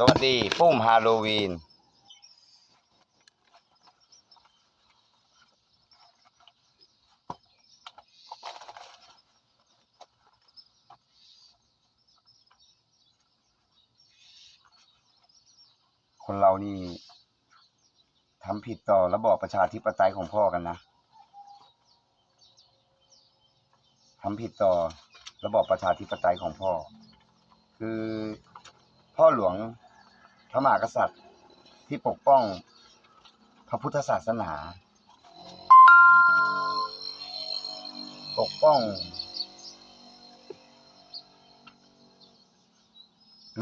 สวัสดี ปุ้มฮาโลวีน คนเรานี่ทำผิดต่อระบอบประชาธิปไตยของพ่อกันนะทำผิดต่อระบอบประชาธิปไตยของพ่อ คือพ่อหลวง พระมหากษัตริย์ที่ปกป้องพระพุทธศาสนา ปกป้อง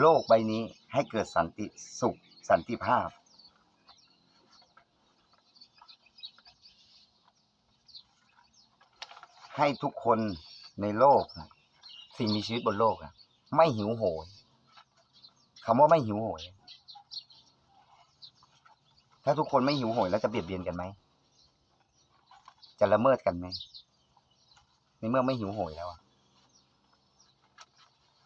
โลกใบนี้ให้เกิดสันติสุขสันติภาพ ให้ทุกคนในโลก สิ่งมีชีวิตบนโลก ไม่หิวโหยคำว่าไม่หิวโหย ถ้าทุกคนไม่หิวโหยแล้วจะเบียดเบียนกันไหม จะละเมิดกันไหม ในเมื่อไม่หิวโหยแล้วอะ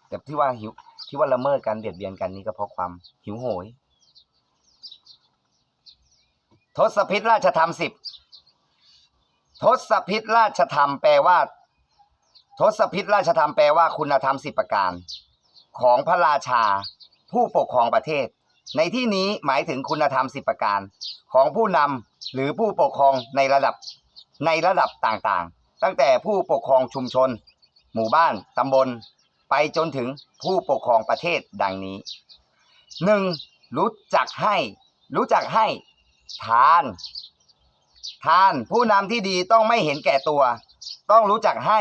แต่ที่ว่าหิว ที่ว่าละเมิดกันเบียดเบียนกันนี่ก็เพราะความหิวโหย ทศพิธราชธรรมสิบ ทศพิธราชธรรมแปลว่า ทศพิธราชธรรมแปลว่าคุณธรรมสิบประการ ของพระราชาผู้ปกครองประเทศ ในที่นี้หมายถึงคุณธรรมสิบประการของผู้นำหรือผู้ปกครองในระดับในระดับต่างๆ ตั้งแต่ผู้ปกครองชุมชน หมู่บ้านตำบล ไปจนถึงผู้ปกครองประเทศดังนี้หนึ่งรู้จักให้ รู้จักให้ ทาน ทานผู้นำที่ดีต้องไม่เห็นแก่ตัว ต้องรู้จักให้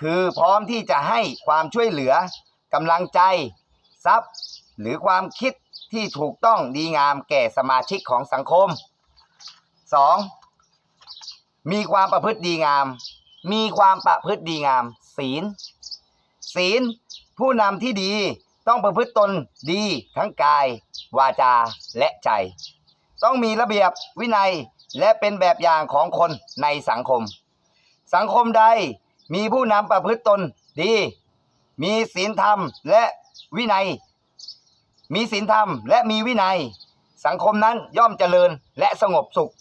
คือพร้อมที่จะให้ความช่วยเหลือกำลังใจ ทรัพย์ หรือความคิด ที่ถูกต้องดีงามแก่สมาชิกของสังคม 2. มีความประพฤติดีงาม มีความประพฤติดีงาม ศีล ศีล ผู้นำที่ดีต้องประพฤติตนดีทั้งกาย วาจาและใจ ต้องมีระเบียบวินัยและเป็นแบบอย่างของคนในสังคม สังคมใดมีผู้นำประพฤติตนดี มีศีลธรรมและวินัย มีศีลธรรมและมีวินัย สังคมนั้นย่อมเจริญและสงบสุข